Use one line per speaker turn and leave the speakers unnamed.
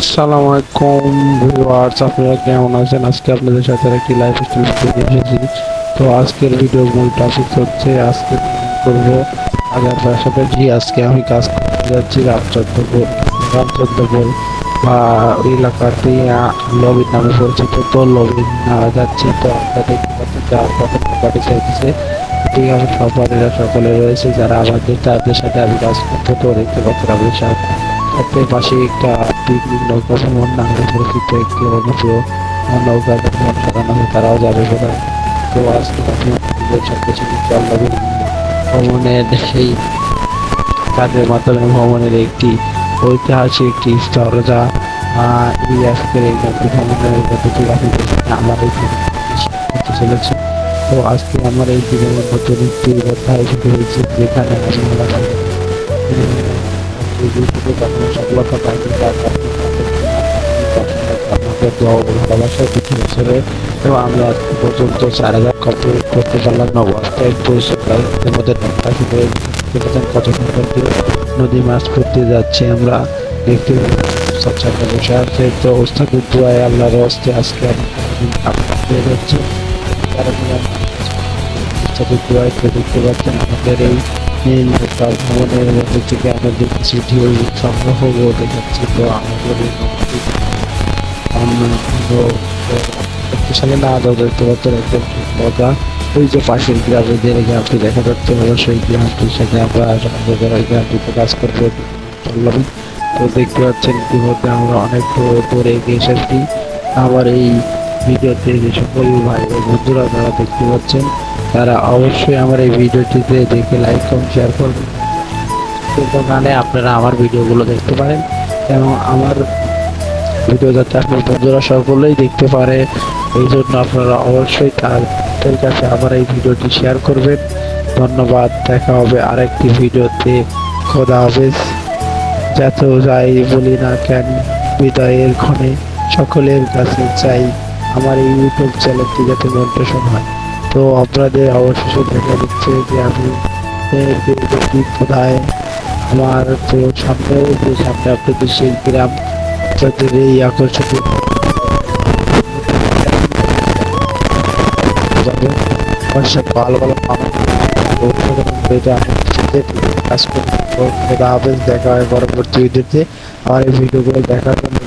আসসালামু আলাইকুম ভিউয়ার্স, আপনারা কেমন আছেন? আজকে আপনাদের সাথে একটি লাইভ স্ট্রিম ভিডিও নিয়ে এসেছি। তো আজকের ভিডিওর মূল টপিক হচ্ছে আজকে করব। আগার সাথে জি, আজকে আমি কাজ করতে যাচ্ছি রামচন্দ্রপুর রামচন্দ্রপুর, বা ওই এলাকাটি লবিন নামে পরিচিত। তো লবিন যাচ্ছি, তো আমরা দেখতে পাচ্ছি চাইতেছে ঠিক আছে সবারেরা সকলে রয়েছে, যারা আমাদের, তাদের সাথে আমি কাজ করতে তো দেখতে পাচ্ছেন আমাদের সাথে। পাশে একটা পিকনিক নৌকা ভ্রমণ একটি অনুপ্রিয় নৌকা ভ্রমণ তারাও যাবে তো আজকে আমি চলবে ভ্রমণের সেই কাজের মাধ্যমে ভ্রমণের একটি ঐতিহাসিক একটি স্তর যা এই আজকের এই ভ্রমণের আমার চলেছে। তো আজকে আমার এই জীবনের মধ্যে একটি অধ্যায় হয়েছে, যেখানে আমি আমার সফলতা পাইনি তার ভালোবাসা কিছু বছরে তো আমি আজ পর্যন্ত চার হাজার কমপ্লিট করতে পারলাম না অবস্থায় এর নৌকা শুধু দেখেছেন কত নদী মাছ করতে যাচ্ছি আমরা দেখতে সচ্ছাটা বসে আছে তো ওস্তাদের আল্লাহর হস্তে আজকে পেয়ে যাচ্ছি দোয়ায় দেখতে পাচ্ছেন আমাদের এই ভ্রমণের মধ্যে থেকে ঢেউ সংগ্রহ তো আমাদের এই নৌকাটি না একদম ওই যে পাশের গ্রামে যে গ্রামটি দেখা যাচ্ছে অবশ্যই গ্রামটির সাথে আমরা ওই গ্রামটিতে কাজ করতে চললাম তো দেখতে পাচ্ছেন ইতিমধ্যে আমরা অনেক দূরে এগিয়ে এসেছি। আমার এই ভিডিওতে যে সকল ভাই বন্ধুরা, তারা দেখতে পাচ্ছেন। তারা অবশ্যই আমার এই ভিডিওটিতে দেখে লাইক কমেন্ট শেয়ার করবেন দোকানে আপনারা আমার ভিডিওগুলো দেখতে পারেন এবং আমার ভিডিও যাতে আপনার বন্ধুরা সকলেই দেখতে পারে, এই জন্য আপনারা অবশ্যই তাদের কাছে আমার এই ভিডিওটি শেয়ার করবেন। ধন্যবাদ, দেখা হবে আরেকটি ভিডিওতে। খোদা হাফেজ। যত যাই বলি না কেন, বিদায়ের ক্ষণে সকলের কাছে চাই আমার এই ইউটিউব চ্যানেলটি যাতে মন্টেশন হয় তো আপনাদের অবশেষে দেখা দিচ্ছে যে আমি কোথায় আমার তো সামনে, যে সামনে আপনাদের সেই গ্রাম আপনাদের এই অবশ্যই ভালো ভালো দেখা হয় পরবর্তী ভিডিওতে। আমার এই ভিডিওগুলো দেখার জন্য